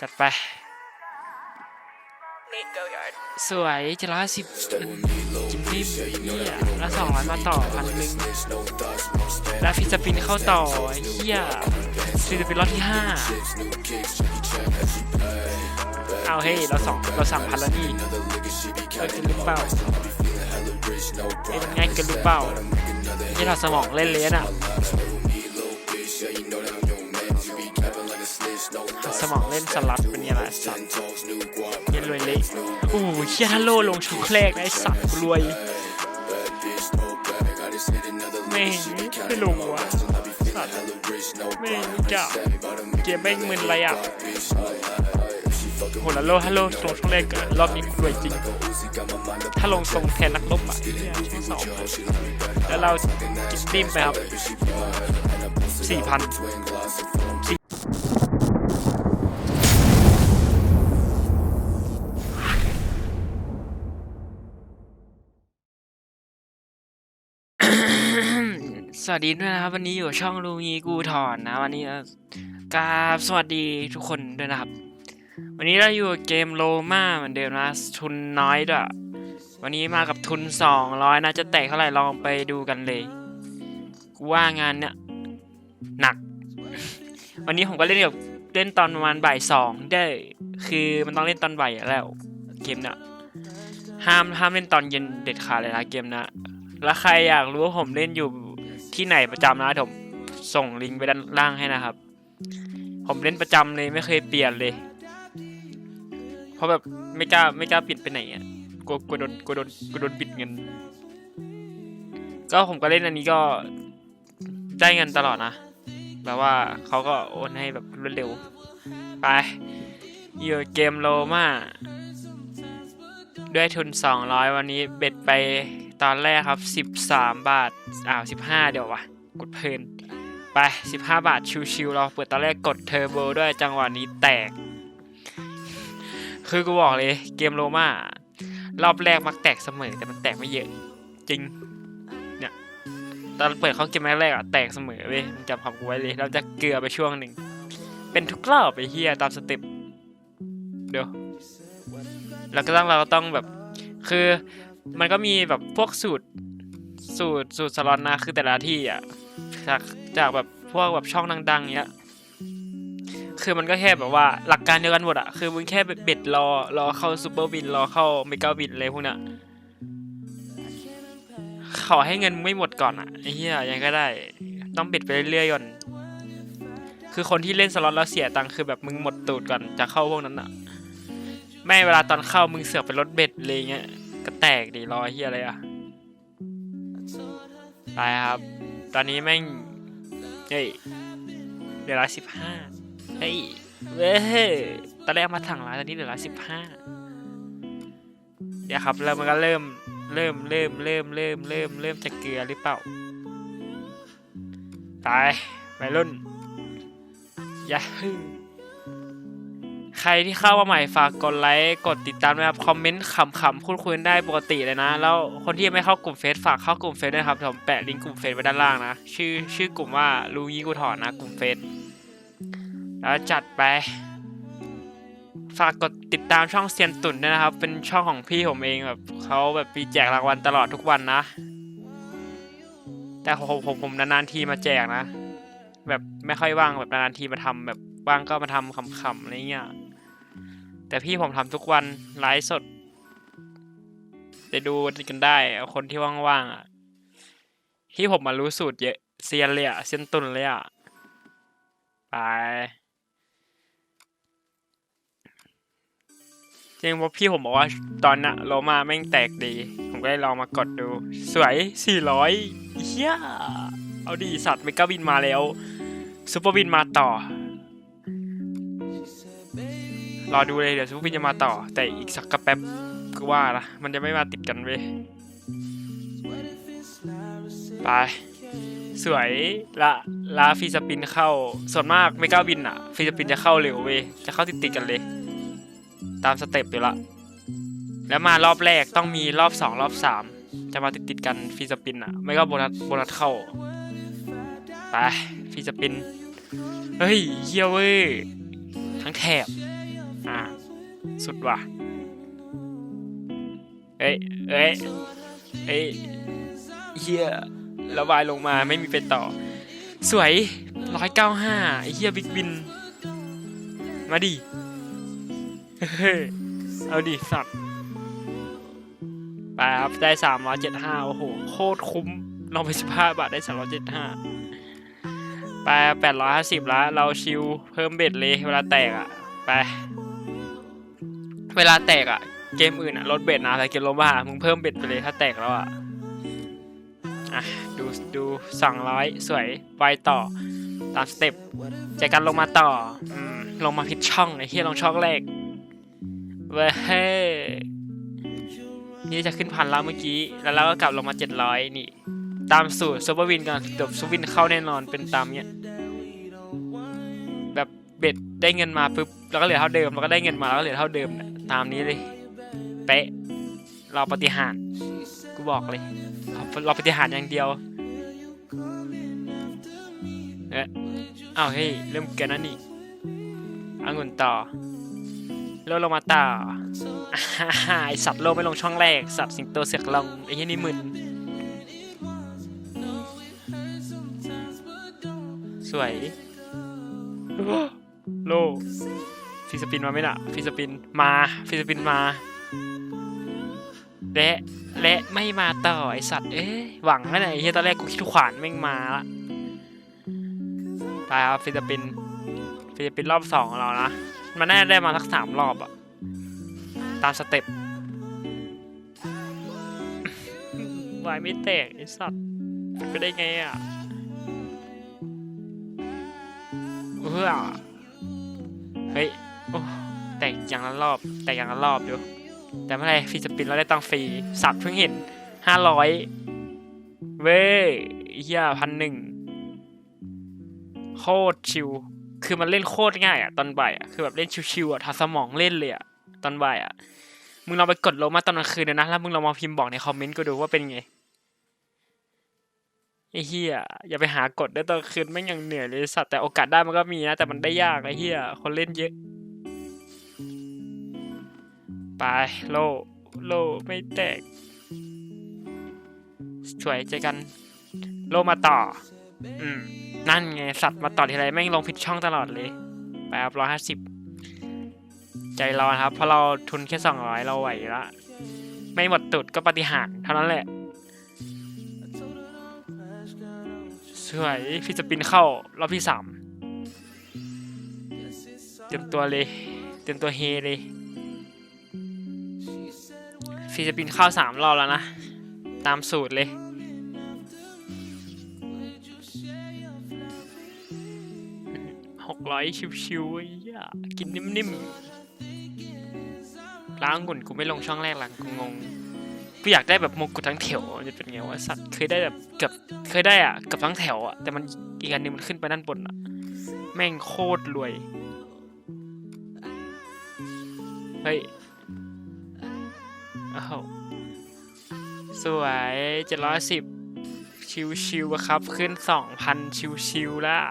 จัดไป Nate Goyard. สวยเจ็ดร้อยห้าสิบจิมมี่เนี่ยแล้วสองร้อยมาต่อพันหนึ่งแล้วฟิสปินเข้าต่อไอ้เหี้ยฟิสปินรอบที่ห้าเอาเฮ้ยเราสองเราสามพันแล้วนี่เออกันหรือเปล่าเอ้ยมันง่ายเกันหรือเปล่าที่เราสมองเล่นเลยน่ะ มองเล่นสลัดเป็นยังไงสัตว์เย็นรวยเละโอ้โหเชี่ยถ้าโลลงชุดแรกไอ้สัตว์รวยแม่งไม่ลงว่ะสัตว์แม่งจ้ะเกมแม่งมึนอะไรอะโหแล้วโลถ้าโลลงชุดแรกรอบนี้รวยจริง ถ้าลงทรงแทนนักรบอะเนี่ยชุดสองแล้วเรากินติ้มไปครับสี่พัน สวัสดีด้วยนะครับ วันนี้อยู่ช่องลูงีกูถอนนะ วันนี้กราบสวัสดีทุกคนด้วยนะครับ วันนี้เราอยู่เกมโลมาเหมือนเดิมนะทุนน้อยด้วยวันนี้มากับทุน 200 นะ จะแตกเท่าไหร่ลองไปดูกันเลยกูว่างานเนี่ยหนัก วันนี้ผมก็เล่นกับเล่นตอนประมาณบ่ายสองได้คือมันต้องเล่นตอนบ่ายแล้วเกมเนี่ยห้ามห้ามเล่นตอนเย็นเด็ดขาดเลยนะเกมนะแล้วใครอยากรู้ว่าผมเล่นอยู่ ที่ไหนประจำนะผมส่งลิงก์ไปด้านล่างให้นะครับ ผมเล่นประจำเลยไม่เคยเปลี่ยนเลย เพราะแบบไม่กล้าไม่กล้าเปลี่ยนไปไหนอะกลัวกลัวโดนกลัวโดนกลัวโดนปิดเงิน ก็ผมก็เล่นอันนี้ก็ได้เงินตลอดนะแบบว่าเขาก็โอนให้แบบรวดเร็ว ไปอยู่เกมโลมาด้วยทุน 200 วันนี้เบ็ดไป ตอนแรกครับ 13 บาทอ้าว15 เดี๋ยววะกดเพลินไป 15 บาทชิวๆเราเปิดตอนแรกกดเทอร์โบด้วยจังหวะนี้แตก คือกูบอกเลยเกมโรมารอบแรกมักแตกเสมอแต่มันแตกไม่เยอะ จริงเนี่ยตอนเปิดเข้าเกมแรกอะแตกเสมอเว้ยมึงจำคำกูไว้เลย เราจะเกลือไปช่วงหนึ่ง เป็นทุกรอบไปเฮียตามสเต็ปเดี๋ยวแล้วก็ต้องเราก็ต้องแบบคือ มันก็มีแบบพวกสูตรสูตรสูตรสล็อตนะคือแต่ละที่อะจากจากแบบพวกแบบช่องดังๆเนี้ยคือมันก็แค่แบบว่าหลักการเดียวกันหมดอะคือมึงแค่เบ็ดรอรอเข้าซูเปอร์วินรอเข้าเมกาวินอะไรพวกเนี้ยขอให้เงินไม่หมดก่อนอะไอ้เหี้ยยังก็ได้ ต้องเบ็ดไปเรื่อยๆก่อนคือคนที่เล่นสล็อตแล้วเสียตังค์คือแบบมึงหมดตูดก่อนจะเข้าพวกนั้นอะไม่เวลาตอนเข้ามึงเสือกไปลดเบ็ดอะไรเงี้ย ก็แตกดิรอเฮียอะไรอะไปครับ ตอนนี้แม่ง เฮ้ยเดือนละสิบห้าเฮ้ย เว้ย ตอนแรกมาถังร้านตอนนี้เดือนละสิบห้าเดี๋ยวครับแล้วมันก็เริ่ม เริ่ม เริ่ม เริ่ม เริ่ม เริ่ม เริ่มจะเกลือหรือเปล่า ตายวัยรุ่นยาฮู ใครที่เข้ามาใหม่ฝากกดไลค์กดติดตามนะครับคอมเมนต์ขำๆพูดคุยได้ปกติเลยนะ แล้วคนที่ยังไม่เข้ากลุ่มเฟซฝากเข้ากลุ่มเฟซด้วยครับผมแปะลิงก์กลุ่มเฟซไว้ด้านล่างนะชื่อชื่อกลุ่มว่าลูยี่กูถอนนะกลุ่มเฟซแล้วจัดไป ฝากกดติดตามช่องเซียนตุ่นด้วยนะครับ เป็นช่องของพี่ผมเองแบบเขาแบบมีแจกรางวัลตลอดทุกวันนะ แต่ผมผมผมนานๆทีมาแจกนะ แบบไม่ค่อยว่างแบบนานๆทีมาทำแบบว่างก็มาทำขำๆอะไรเงี้ย แต่พี่ผมทำทุกวันไลฟ์สด ไปดูกันได้คนที่ว่างๆอะ ที่ผมมารู้สูตรเยอะเซียนเลยอะเซียนตุนเลยอะ ไปจริงว่าพี่ผมบอกว่าตอนน่ะโลมาแม่งแตกดี ผมก็เลยลองมากดดู สวย 400เฮียเอาดีสัตว์เมกาบินมาแล้วซูเปอร์บินมาต่อ รอดูเลยเดี๋ยวซูเปอร์บินจะมาต่อ แต่อีกสักกระแป๊บก็ว่าละมันจะไม่มาติดกันเว้ยไปสวยละลาฟีสปินเข้าส่วนมากไม่กล้าบินอะฟีสปินจะเข้าเร็วเว้ยจะเข้าติดติดๆกันเลย ตามสเต็ปอยู่ละแล้วมารอบแรกต้องมีรอบสองรอบสามจะมาติดติดๆกันฟีสปินอะไม่ก็โบนัสโบนัสเข้าไปฟีสปินเฮ้ยเฮียเว้ยทั้งแถบ สุดว่ะเอ้ยเอ้ยเอ้ยเฮียระบายลงมาไม่มีเป็นต่อ สวยร้อยเก้าห้าไอ้เฮียบิ๊กบิน มาดิเฮ้ยเอาดิสัตว์ไปครับได้สามร้อยเจ็ดห้าโอ้โห โคตรคุ้มลองไปสิบห้าบาทได้สามร้อยเจ็ดห้าไปแปดร้อยห้าสิบละเราชิวเพิ่มเบ็ดเลยเวลาแตกอะ ไป เวลาแตกอะเกมอื่นอะลดเบ็ดนะแต่เกมโลบ้ามึงเพิ่มเบ็ดไปเลยถ้าแตกแล้วอะอะดูดูสองร้อยสวยไปต่อตามสเต็ปเจากกันลงมาต่ออืมลงมาผิดช่องไอ้เฮียลงช่องแรกเว้ยนี่จะขึ้นพันแล้วเมื่อกี้ แล้วเราก็กลับลงมาเจ็ดร้อยนี่ ตามสูตรซูเปอร์วินกันเดี๋ยวซูเปอร์วินเข้าแน่นอนเป็นตามเนี้ย เบ็ดได้เงินมาปุ๊บแล้วก็เหลือเท่าเดิม แล้วก็ได้เงินมาแล้วก็เหลือเท่าเดิมตามนี้เลย เป๊ะ เราปฏิหารกูบอกเลย เราเราปฏิหารอย่างเดียว เอ๊ะอ้าวเฮ้ยเริ่มเกินแล้วนี่อังุ่นต่อโลลงมาต่อไอสัตว์โลไม่ลงช่องแรก สัตว์สิงโตเสือกลงไอ้เหี้ยนี่มึนสวย โลฟิสปินมาไหมล่ะฟิสปินมาฟิสปินมา และและไม่มาต่อไอสัตว์ เอ๊ะหวังแค่ไหนเฮียตอนแรกกูคิดขวานแม่งมาละไปครับฟิลิปปินฟิลิปปินรอบสองของเรานะ มันน่าจะได้มาสักสามรอบอะตามสเต็ปวายไม่แตกไอสัตว์ก็ไปได้ไงอะเฮ้ย เฮ้ยโอ้แตกอย่างละรอบ แตกอย่างละรอบอยู่แต่ไม่เป็นไรฟิลิปปินเราได้ตังฟรีสัตว์เพิ่งเห็นห้าร้อยเว้ยเฮียพันหนึ่งโคตรชิว คือมันเล่นโคตรง่ายอะตอนบ่ายอะคือแบบเล่นชิวๆอะทาสมองเล่นเลยอะตอนบ่ายอะมึงลองไปกดลงมาตอนกลางคืนเลยนะแล้วมึงลองมาพิมพ์บอกในคอมเมนต์ก็ดูว่าเป็นไง ไอ้เฮียอย่าไปหากดได้ตอนคืนไม่งยังเหนื่อยเลยสัตว์แต่โอกาสได้มันก็มีนะ แต่มันได้ยากไอ้เฮียคนเล่นเยอะ ไปโลโลไม่แตกสวยเจอกัน โลมาต่อ อืม นั่นไงสัตว์มาต่อทีไรแม่งลงผิดช่องตลอดเลย ไปครับร้อยห้าสิบใจร้อนครับ เพราะเราทุนแค่สองร้อยเราไหวละไม่หมดตุดก็ปฏิหารเท่านั้นแหละ สวยฟิสปินเข้ารอบที่สามเตรียมตัวเลย เตรียมตัวเฮเลยฟิสปินเข้าสามรอบแล้วนะ ตามสูตรเลยหกร้อยชิวๆไอ้ยกินนิ่มๆล้างหุ่นกูไม่ลงช่องแรกหลังกูงง กูอยากได้แบบมงกุฎทั้งแถวมันจะเป็นไงวะสัตว์เคยได้แบบเกือบเคยได้อะเกือบทั้งแถวอะแต่มันอีกอันหนึงมันขึ้นไปด้านบนอะ แม่งโคตรรวยเฮ้ยอ้าวสวยเจ็ดร้อยสิบชิวๆครับ ขึ้นสองพันชิวๆแล้ว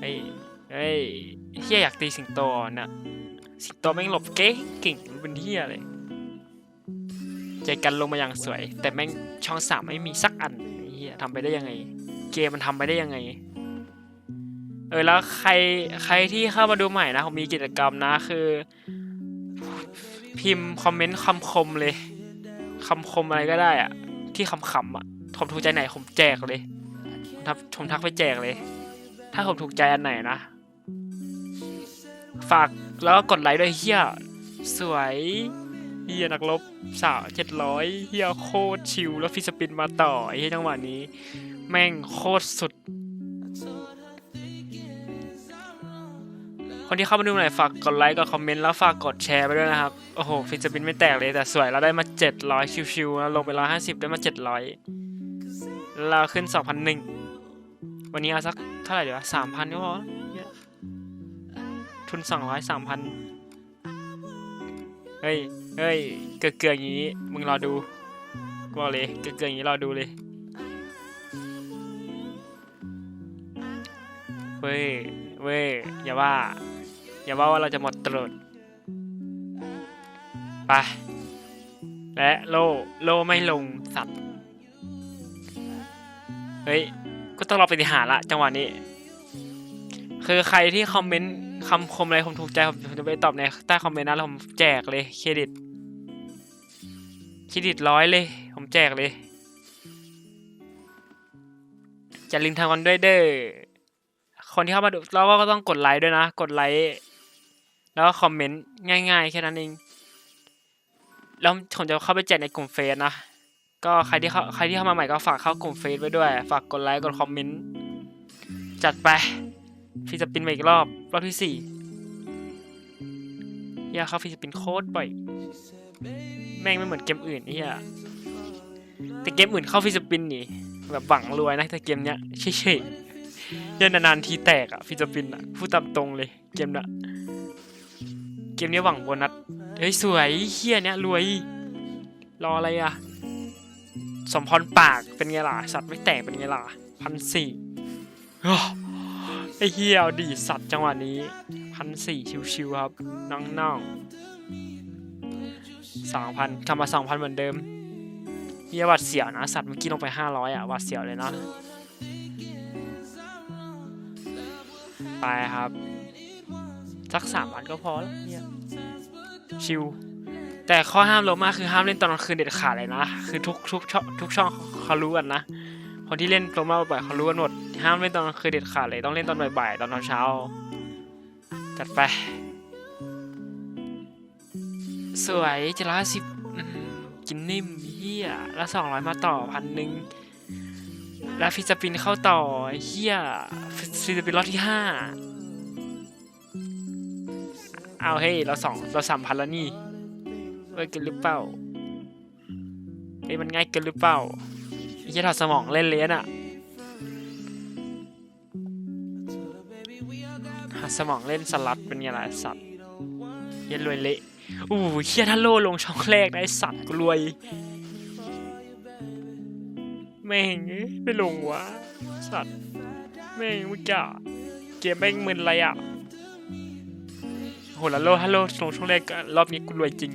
เฮ้ยเฮ้ยเฮียอยากตีสิงโตน่ะสิงโตแม่งหลบเก่งเก่งเป็นเฮียเลย ใจกันลงมาอย่างสวย แต่แม่งช่องสามไม่มีสักอันเฮียทำไปได้ยังไง เกมมันทำไปได้ยังไง เออแล้วใครใครที่เข้ามาดูใหม่นะผมมีกิจกรรมนะคือ พิมพ์คอมเมนต์คำคมเลยคำคมอะไรก็ได้อะที่คำขำๆอะผมถูกใจไหนผมแจกเลยผมทักผมทักไปแจกเลย ถ้าผมถูกใจอันไหนนะ ฝากแล้วก็กดไลค์ด้วยเฮียสวย เฮียนักลบสาวเจ็ดร้อยเฮียโคตรชิลแล้วฟิสปินมาต่อไอ้เฮียจังหวะนี้ แม่งโคตรสุด คนที่เข้ามาดูหน่อยฝากกดไลค์กดคอมเมนต์แล้วฝากกดแชร์ไปด้วยนะครับ โอ้โห ฟิสปินไม่แตกเลยแต่สวยเราได้มา700ชิวๆแล้วลงไป150ได้มา700เราขึ้น2,001วันนี้เอาสักเท่าไหร่ดีวะ3,000ก็พอเหี้ยทุน200 3,000 เฮ้ย เฮ้ย เกือกๆอย่างนี้ มึงรอดูกูบอกเลย เกือกๆอย่างนี้รอดูเลย เว้ย เว้ย อย่าว่า อย่าว่าว่าเราจะหมดตรดไป และโล โลไม่ลงสัตว์ เฮ้ย ก็ต้องรอปฏิหารละจังหวะนี้ คือใครที่คอมเมนต์ คำคมอะไรผมถูกใจผมจะไปตอบในใต้คอมเมนต์นะแล้วผมแจกเลยเครดิตเครดิตร้อยเลย ผมแจกเลยอย่าลืมทำกันด้วยเด้อคนที่เข้ามาดูเราก็ต้องกดไลค์ด้วยนะ กดไลค์แล้วก็คอมเมนต์ง่ายๆแค่นั้นเองแล้วผมจะเข้าไปแจกในกลุ่มเฟซนะก็ใครที่เข้าใครที่เข้ามาใหม่ก็ฝากเข้ากลุ่มเฟซไว้ด้วย ฝากกดไลค์กดคอมเมนต์จัดไป พี่จะปินมาอีกรอบ รอบที่สี่เฮียเข้าฟิสปินโคตรบ่อย แม่งไม่เหมือนเกมอื่นเฮียแต่เกมอื่นเข้าฟิสปินนี่ แบบหวังรวยนะแต่เกมเนี้ยเฉยๆเยันนานๆทีแตกอะฟิสปินอะพูดตามตรงเลยเกมเนี้ยเกมเนี้ยหวังโบนัสเฮ้ยสวยเฮียเนี้ยรวย รออะไรอะสมพรปากเป็นไงล่ะสัตว์ไม่แตกเป็นไงล่ะพันสี่ ไอ้เฮียดีสัตว์จังหวะนี้พันสี่ชิวๆครับน้องๆสองพันทำมาสองพันเหมือนเดิมเฮียวัดเสียวนะสัตว์เมื่อกี้ลงไปห้าร้อยอะวัดเสียวเลยนะไปครับ สักสามวันก็พอแล้วเฮียชิว แต่ข้อห้ามโลมาคือห้ามเล่นตอนกลางคืนเด็ดขาดเลยนะ คือทุกทุกช่องทุกช่องเขารู้กันนะ คนที่เล่นโลมาบ่อยๆเขารู้กันหมดห้ามเล่นตอนกลางคืนเด็ดขาดเลยต้องเล่นตอนบ่ายๆตอนเช้าจัดไป สวยจ็ดร้อยสิบกินนิ่มเฮียแล้วสองร้อยมาต่อพันหนึ่งแล้วฟิสปินเข้าต่อเฮียฟิสปินรอบที่ห้าเอาเฮ้ยเราสองเราสามพันแล้วนี่เว้ยเกินหรือเปล่าเฮ้ยมันง่ายเกินหรือเปล่า เหี้ยถอดสมองเล่นเลียนอะสมองเล่นสลัดเป็นไงล่ะไอ้สัตว์เหี้ย็นรวยเละอู้หูเฮียถ้าโลลงช่องแรกไอ้สัตว์กูรวยแม่งไม่ลงวะสัตว์แม่งมึงจะเกมแม่งมึนอะไรอะโหแล้วโลถ้าโลลงช่องแรกรอบนี้กูรวยจริง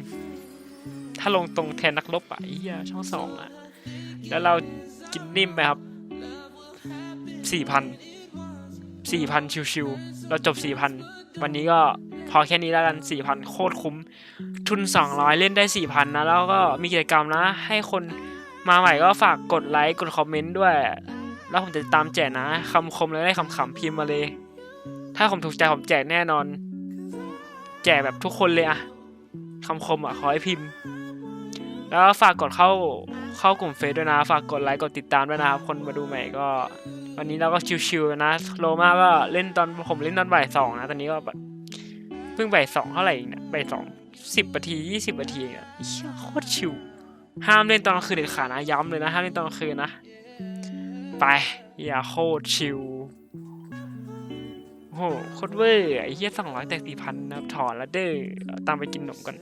ถ้าลงตรงแทนนักรบอะไอ้เหี้ยช่องสองอะ แล้วเรากินนิ่มไปครับสี่พันสี่พันชิวๆเราจบสี่พันวันนี้ก็พอแค่นี้แล้วกันสี่พันโคตรคุ้ม ทุนสองร้อยเล่นได้สี่พันนะ แล้วก็มีกิจกรรมนะ ให้คนมาใหม่ก็ฝากกดไลค์ กดคอมเมนต์ด้วย แล้วผมจะตามแจกนะคำคมแล้วได้คำขำพิมพ์มาเลย ถ้าผมถูกใจผมแจกแน่นอน แจกแบบทุกคนเลยอะคำคมอะขอให้พิมพ์ แล้วฝากกดเข้าเข้ากลุ่มเฟซด้วยนะ ฝากกดไลค์กดติดตามด้วยนะครับ คนมาดูใหม่ก็ วันนี้เราก็ชิวๆนะโลมาก็เล่นตอนผมเล่นตอนบ่ายสองนะตอนนี้ก็แบบเพิ่งบ่ายสองเท่าไหร่เองนี่ยบ่ายสองสิบนาทียี่สิบนาทีเองอะเชี่ยโคตรชิวห้ามเล่นตอนกลางคืนเด็ดขาดนะย้ำเลยนะห้ามเล่นตอนกลางคืนนะ ไปอย่าโคตรชิวโหโคตรเวอร์ไอ้เหี้ยสองร้อยแตกสี่พันนะถอนแล้วเด้อตามไปกินขนมกัน